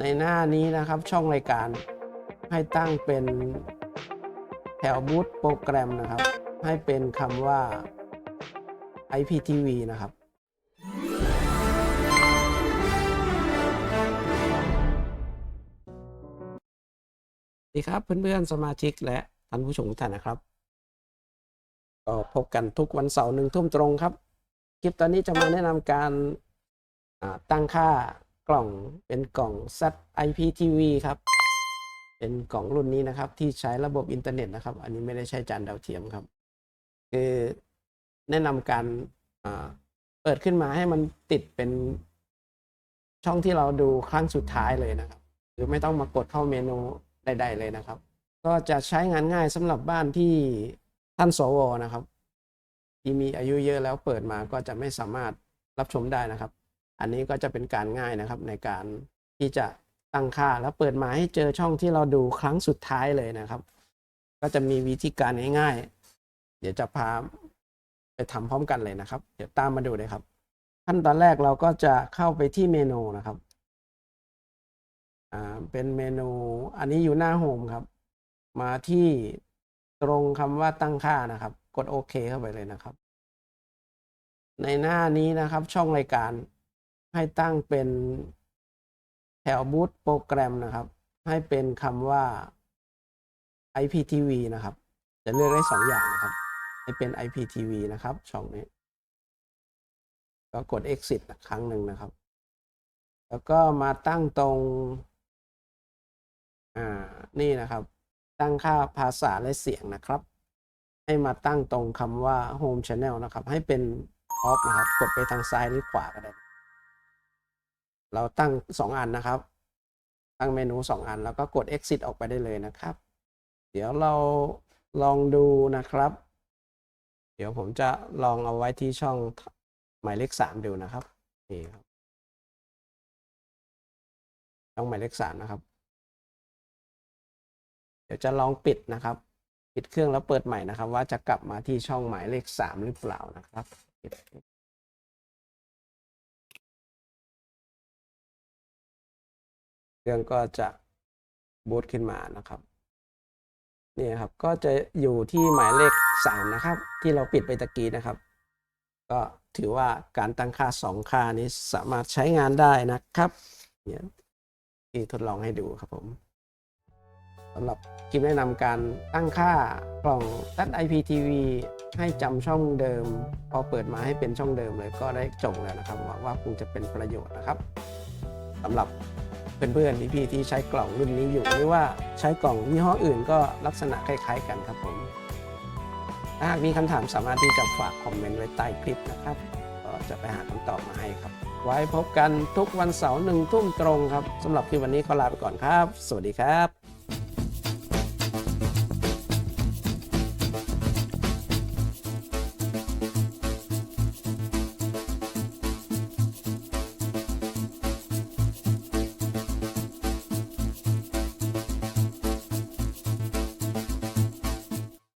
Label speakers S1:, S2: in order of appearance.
S1: ในหน้านี้นะครับช่องรายการให้ตั้งเป็นแถวบูธโปรแกรมนะครับ ให้เป็นคำว่า IPTV นะครับสวัสดีครับเพื่อนๆ สมาชิกและท่านผู้ชมทุกท่านนะครับ ก็พบกันทุกวันเสาร์หนึ่งทุ่มตรงครับ คลิปตอนนี้จะมาแนะนำการตั้งค่า กล่องเป็นกล่อง Z IPTV ครับ เป็นกล่องรุ่นนี้นะครับ ที่ใช้ระบบอินเทอร์เน็ตนะครับ อันนี้ไม่ได้ใช้จานดาวเทียมครับ คือแนะนำการเปิดขึ้นมาให้มันติดเป็นช่องที่เราดูครั้งสุดท้ายเลยนะครับ หรือไม่ต้องมากดเข้าเมนูใด ๆ เลยนะครับ ก็จะใช้งานง่ายสำหรับบ้านที่ท่านสวนะครับ ที่มีอายุเยอะแล้วเปิดมาก็จะไม่สามารถรับชมได้นะครับ อันนี้ก็จะเป็นการง่ายนะครับในการที่จะตั้งค่าแล้วเปิดมาให้เจอช่องที่เราดูครั้งสุดท้ายเลยนะครับ ก็จะมีวิธีการง่ายๆ เดี๋ยวจะพาไปทำพร้อมกันเลยนะครับ เดี๋ยวตามมาดูเลยครับ ขั้นตอนแรกเราก็จะเข้าไปที่เมนูนะครับอ่าเป็นเมนูอันนี้อยู่หน้าโฮมครับ มาที่ตรงคำว่าตั้งค่านะครับ กดโอเคเข้าไปเลยนะครับ ในหน้านี้นะครับช่องรายการ ให้ตั้งเป็นแถวบูธโปรแกรมนะครับ ให้เป็นคำว่า IPTV นะครับ จะเลือกได้สองอย่างนะครับ ให้เป็น IPTV นะครับ ช่องนี้ ก็กด exit ครั้งหนึ่งนะครับ แล้วก็มาตั้งตรง อ่า นี่นะครับ ตั้งค่าภาษาและเสียงนะครับ ให้มาตั้งตรงคำว่า Home Channel นะครับ ให้เป็น off นะครับ กดไปทางซ้ายหรือขวาก็ได้ เราตั้งสองอันนะครับ ตั้งเมนูสองอัน แล้วก็กด exit ออกไปได้เลยนะครับ เดี๋ยวเราลองดูนะครับ เดี๋ยวผมจะลองเอาไว้ที่ช่องหมายเลขสามดูนะครับนี่ครับช่องหมายเลขสามนะครับ เดี๋ยวจะลองปิดนะครับ ปิดเครื่องแล้วเปิดใหม่นะครับ ว่าจะกลับมาที่ช่องหมายเลขสามหรือเปล่านะครับ เครื่องก็จะบูตขึ้นมานะครับนี่ครับก็จะอยู่ที่หมายเลขสามนะครับ ที่เราปิดไปตะกี้นะครับ ก็ถือว่าการตั้งค่าสองค่านี้สามารถใช้งานได้นะครับเนี่ยที่ทดลองให้ดูครับผมสำหรับคลิปแนะนำการตั้งค่ากล่องตัด IPTV ให้จำช่องเดิม พอเปิดมาให้เป็นช่องเดิมเลยก็ได้จบแล้วนะครับหวังว่าคงจะเป็นประโยชน์นะครับสำหรับ เพื่อนๆพี่ๆที่ใช้กล่องรุ่นนี้อยู่หรือว่าใช้กล่องยี่ห้ออื่นก็ลักษณะคล้ายๆกันครับผมหากมีคำถามสามารถที่จะฝากคอมเมนต์ไว้ใต้คลิปนะครับก็จะไปหาคำตอบมาให้ครับ ไว้พบกันทุกวันเสาร์หนึ่งทุ่มตรงครับสำหรับคลิปวันนี้ขอลาไปก่อนครับ สวัสดีครับ